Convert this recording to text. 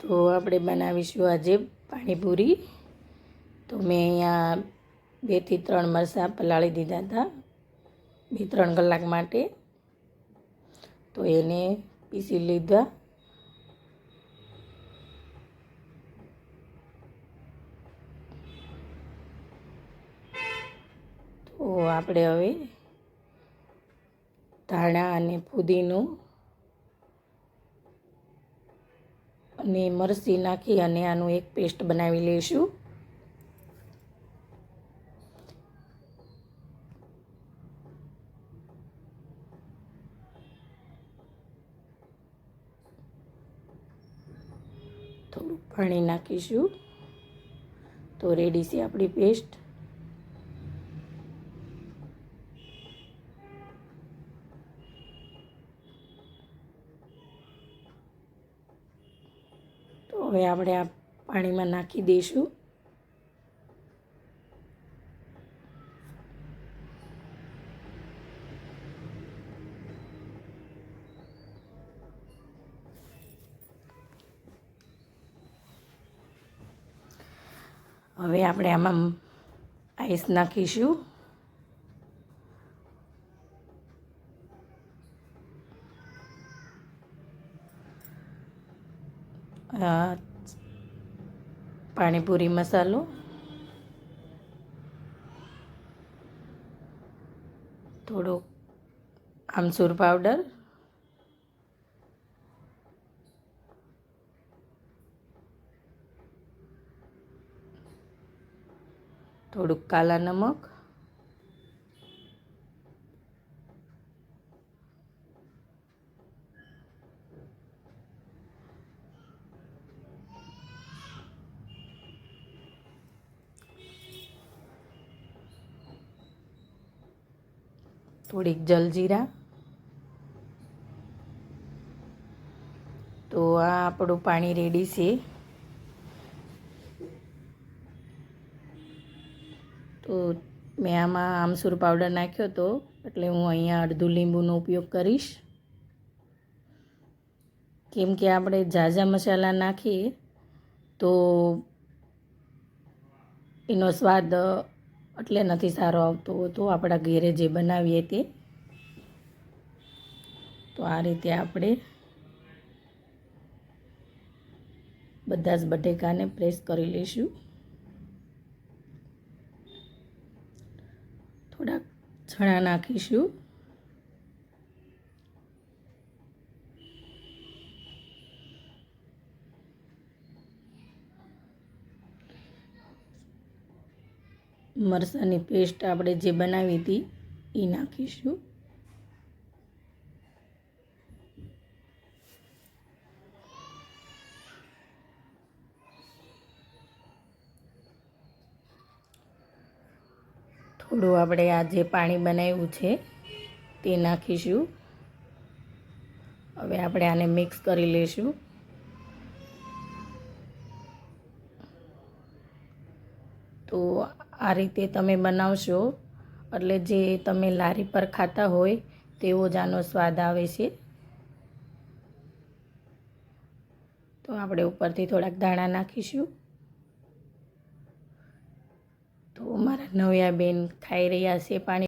તો આપણે બનાવીશું આજે પાણીપુરી. તો મેં અહીંયા બેથી ત્રણ મરચાં પલાળી દીધા હતા, બે ત્રણ કલાક માટે. તો એને પીસી લીધા. તો આપણે હવે ધાણા અને ફુદીનું અને મરસી નાખી અને આનું એક પેસ્ટ બનાવી લઈશું. થોડું પાણી નાખીશું. તો રેડી છે આપણી પેસ્ટ. હવે આપણે આ પાણીમાં નાખી દઈશું. હવે આપણે આમાં આઈસ નાખીશું. પાણીપુરી મસાલો. થોડો આમસૂર પાવડર. થોડુંક કાલા નમક. થોડીક જલજીરા. તો આ આપણું પાણી રેડી છે. તો મેં આમાં આમસૂર પાવડર નાખ્યો હતો, એટલે હું અહીંયા અડધું લીંબુનો ઉપયોગ કરીશ. કેમ કે આપણે ઝાઝા મસાલા નાખીએ, તો એનો સ્વાદ એટલે નથી સારો આવતો હોતો આપણા ઘેરે જે બનાવીએ તે. તો આ રીતે આપણે બધા જ બટેકાને પ્રેસ કરી લઈશું. થોડાક ચણા નાખીશું. મરચાંની પેસ્ટ આપણે જે બનાવી હતી એ નાખીશું. થોડું આપણે આ જે પાણી બનાવ્યું છે, તે નાખીશું. હવે આપણે આને મિક્સ કરી લઈશું તો આ રીતે તમે બનાવશો. એટલે જે તમે લારી પર ખાતા હોય તેવો જ આનો સ્વાદ આવે છે. તો આપણે ઉપરથી થોડાક દાણા નાખીશું. તો મારા નવ્યા બેન ખાઈ રહ્યા છે પાણી.